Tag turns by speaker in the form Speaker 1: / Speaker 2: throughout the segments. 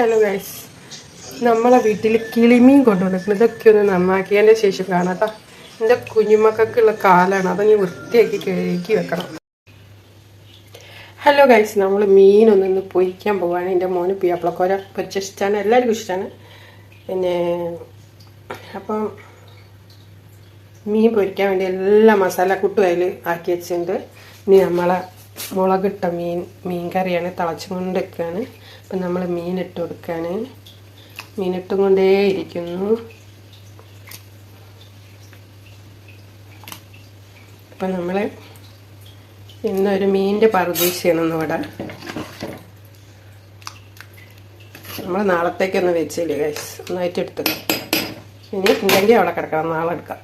Speaker 1: Hello guys നമ്മളെ വീട്ടിൽ കിളിമീൻ കൊണ്ടുവന്നിട്ടുണ്ട്. ഇതൊക്കെ ഒന്ന് നന്നാക്കിയതിന്റെ ശേഷം കാണാം കേട്ടോ എന്റെ കുഞ്ഞുമക്കൾക്കുള്ള കാലാണ്. അതങ്ങ് വൃത്തിയാക്കി കഴുകി വെക്കണം. ഹലോ ഗൈസ് നമ്മൾ മീനൊന്ന് ഇന്ന് പൊരിക്കാൻ പോവാണ്. എന്റെ മോന് പിയാപ്പിളക്കോര പൊരിച്ച ഇഷ്ടമാണ് എല്ലാവർക്കും ഇഷ്ടമാണ് പിന്നെ അപ്പം മീൻ പൊരിക്കാൻ വേണ്ടി എല്ലാ മസാല കൂട്ടും അതിൽ ആക്കി വെച്ചിട്ടുണ്ട്. ഇനി നമ്മളെ മുളകിട്ട മീൻ മീൻ കറിയാണ് തിളച്ചും കൊണ്ട് അപ്പം നമ്മൾ മീനിട്ട് കൊടുക്കാൻ മീനിട്ടും കൊണ്ടേ ഇരിക്കുന്നു. അപ്പം നമ്മൾ ഇന്നൊരു മീനിന്റെ പറുദീശയാണ് ഇവിടെ നമ്മൾ നാളത്തേക്കൊന്ന് വെച്ചില്ലേ ഗൈസ് ഒന്നായിട്ട് എടുത്തത് ഇനി ഉണ്ടെങ്കിൽ അവിടെ കിടക്കണം. നാളെ എടുക്കാം.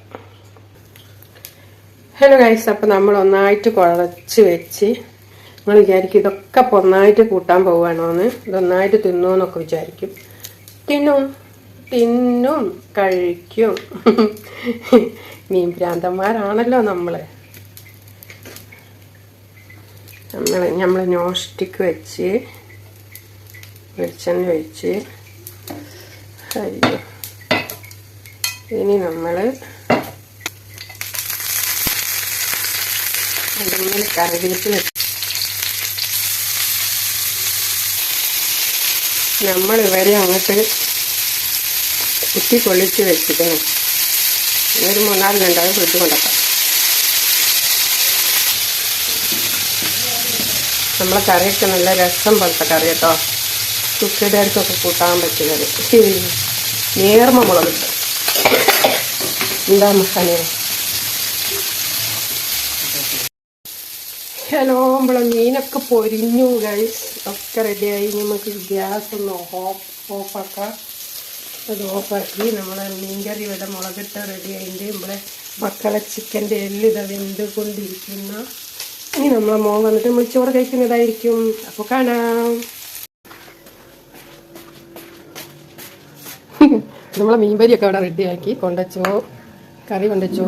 Speaker 1: ഹലോ ഗൈസ് അപ്പം നമ്മൾ ഒന്നായിട്ട് കുഴച്ച് വെച്ച് നമ്മൾ വിചാരിക്കും ഇതൊക്കെ ഒന്നായിട്ട് കൂട്ടാൻ പോവുകയാണോ എന്ന് ഇതൊന്നായിട്ട് തിന്നുമെന്നൊക്കെ വിചാരിക്കും. തിന്നും. തിന്നും. കഴിക്കും. മീൻ ഭ്രാന്തന്മാരാണല്ലോ നമ്മൾ നമ്മൾ നമ്മൾ നോസ്റ്റിക്ക് വെച്ച് വെളിച്ചെണ്ണ ഒഴിച്ച്. അയ്യോ. ഇനി നമ്മൾ അതിങ്ങനെ കറിവേപ്പില നമ്മൾ ഇവരെ അങ്ങോട്ട് കുത്തി കൊള്ളിച്ച് വെച്ചിരിക്കണം ഒരു രണ്ടാമത് ഫ്രിഡ്ജ് കൊണ്ടാക്കാം നമ്മളെ കറിയൊക്കെ നല്ല രസം പോലത്തെ കറി കേട്ടോ. കുക്കിയുടെയൊക്കെ കൂട്ടാൻ പറ്റിയത് നേർമ്മ നേർമ മുളകിട്ട് എന്താ മസാല ഹലോ നമ്മളെ മീനൊക്കെ പൊരിഞ്ഞു ഗൈസ് ഒക്കെ റെഡിയായി നമുക്ക് ഗ്യാസ് ഒന്ന് ഓഫ് ഓഫാക്കാം. അത് ഓഫാക്കി. നമ്മളെ മീൻകറി ഇവിടെ മുളകിട്ട റെഡിയായിട്ട് നമ്മളെ മക്കളെ ചിക്കന്റെ എല്ലിത വെന്തുകൊണ്ടിരിക്കുന്ന. ഇനി നമ്മളെ മോൻ വന്നിട്ട് നമ്മൾ ചോറ് കഴിക്കുന്നതായിരിക്കും. അപ്പോൾ കാണാം. നമ്മളെ മീൻപരിയൊക്കെ അവിടെ റെഡിയാക്കി കൊണ്ടച്ചോ. കറി കൊണ്ടച്ചോ.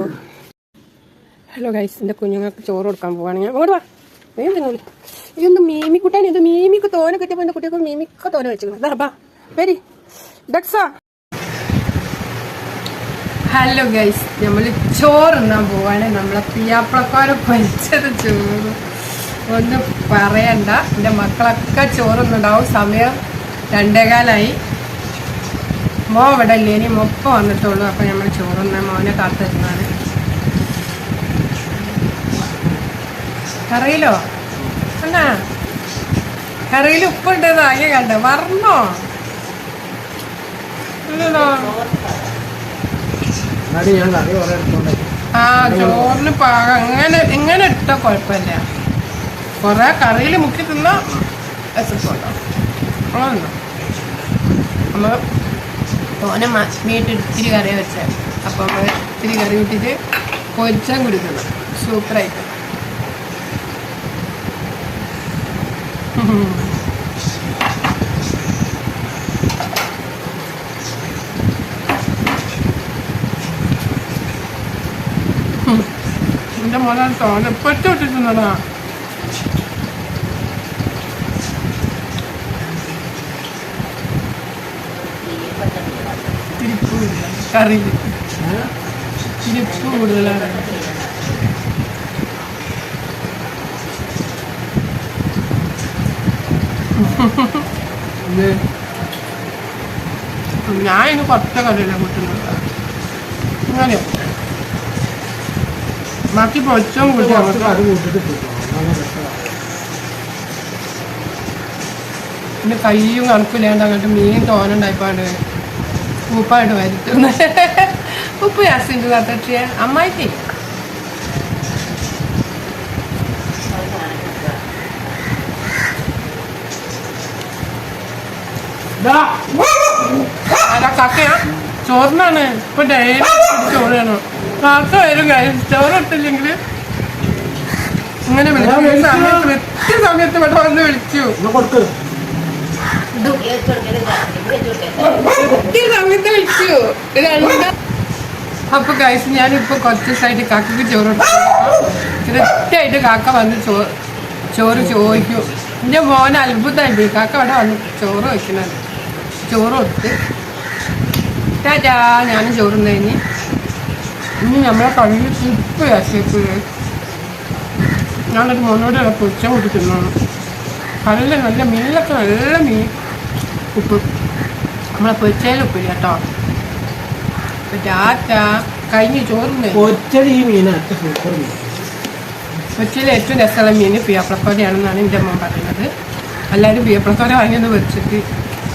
Speaker 1: ഹലോ ഗൈസ് കുഞ്ഞുങ്ങൾക്ക് ചോറ് കൊടുക്കാൻ പോവാണ്. ഞാൻ ഓടുവാ വേഗം തിന്നോളൂ ഇതൊന്ന് ഇത് മീമിക്ക് തോന കിട്ടിയപ്പോൾ എന്റെ കുട്ടികൾക്ക് മീമിക്ക് തോന വെച്ചിരുന്നു ബാ വെരി. ഹലോ ഗൈസ് നമ്മൾ ചോറ് തിന്നാൻ പോവാണ്. നമ്മളെ പിയാപ്പിളക്കാരെ പൊരിച്ചത് ചോറ്. ഒന്നും പറയണ്ട. എന്റെ മക്കളൊക്കെ ചോറുന്നുണ്ടാവും സമയം രണ്ടേകാലായി. മോ ഇവിടെ ഇല്ലേ? ഇനി മൊപ്പ വന്നിട്ടുള്ളൂ. അപ്പം നമ്മൾ ചോറുന്ന മോനെ കാത്തിരുന്നാണ് കറിയിലോ? എന്നാ കറിയിൽ ഉപ്പുണ്ട് ആകെ കണ്ട. മറന്നോ ആ ചോറിന് പാകം. അങ്ങനെ ഇങ്ങനെ ഇട്ട കുഴപ്പമില്ല. കുറെ കറിയിൽ മുക്കി തിന്ന രസപ്പുണ്ടോ അതൊന്നോ നമ്മൾ തോനെ ഇത്തിരി കറി വെച്ചത് അപ്പം ഇത്തിരി കറി വിട്ടിട്ട് പൊരിച്ചാൽ കുടിക്കുന്നു സൂപ്പറായിട്ട്. എന്റെ മോനെ പൊറ്റ വിട്ടിട്ടുണ്ടടാ തിരിപ്പ് കൂടുതലാണ്. കറിയിൽ തിരിപ്പ് കൂടുതലാണ്. ഞാൻ ഇനി പത്ത് കറിയില്ല കൂട്ടുന്നത്. അങ്ങനെയോ ബാക്കി പൊച്ചും കൂട്ടി
Speaker 2: കൂട്ടിട്ട്
Speaker 1: പിന്നെ കയ്യും കണക്കില്ലാണ്ട് അങ്ങോട്ട് മീൻ തോനുണ്ടായിപ്പാണ്ട് ഉപ്പായിട്ട് വരുത്തുന്നു ഉപ്പ് ജാസ്തിന്റെ തട്ടിയ അമ്മായിക്ക്. കക്കയാ? ചോറിനാണ്. ഇപ്പൊ ഡെയിലി ചോറ് വേണം കാക്ക വരും കാര്യം. ചോറ് ഇട്ടില്ലെങ്കിൽ ഇങ്ങനെ വിളിച്ചു. സമയത്ത് വ്യക്തി സമയത്ത് ഇവിടെ വന്ന് വിളിച്ചു. സമയത്ത് രണ്ട് അപ്പൊ ഗൈസ് ഞാനിപ്പോ കുറച്ച് ദിവസമായിട്ട് കാക്കക്ക് ചോറ് കൃത്യമായിട്ട് കാക്ക വന്ന് ചോറ് ചോറ് ചോദിക്കും. എന്റെ മോൻ അത്ഭുതമായിട്ട് കാക്ക അവിടെ വന്ന് ചോറ് വെക്കുന്നത് ചോറ് കൊടുത്ത് ടാറ്റാ ഞാൻ ചോറും കഴിഞ്ഞ് ഇനി നമ്മളെ കയ്യിൽ ഇപ്പം രക്ഷപ്പ് ഞാനൊരു മോനോട് പൊച്ച കൂട്ടി തിന്നണം. നല്ല നല്ല മീനിലൊക്കെ നല്ല മീൻ ഉപ്പ്. നമ്മളെ പൊച്ചയിൽ ഉപ്പില്ല കേട്ടോ. ടാറ്റ കഴിഞ്ഞ് ചോറും കഴിഞ്ഞു
Speaker 2: ഒറ്റടി ഈ മീനാണ് സൂപ്പർ മീൻ.
Speaker 1: കൊച്ചിയിലെ ഏറ്റവും രസമുള്ള മീൻ പിയാപ്ലക്കോരയാണെന്നാണ് എന്റെ അമ്മ പറയുന്നത്. എല്ലാവരും പിയാപ്ലക്കോര വാങ്ങിയൊന്ന് വെച്ചിട്ട്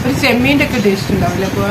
Speaker 1: ഒരു ചെമ്മീന്റെ ഒക്കെ ടേസ്റ്റ് ഉണ്ടാവില്ല അപ്പോൾ?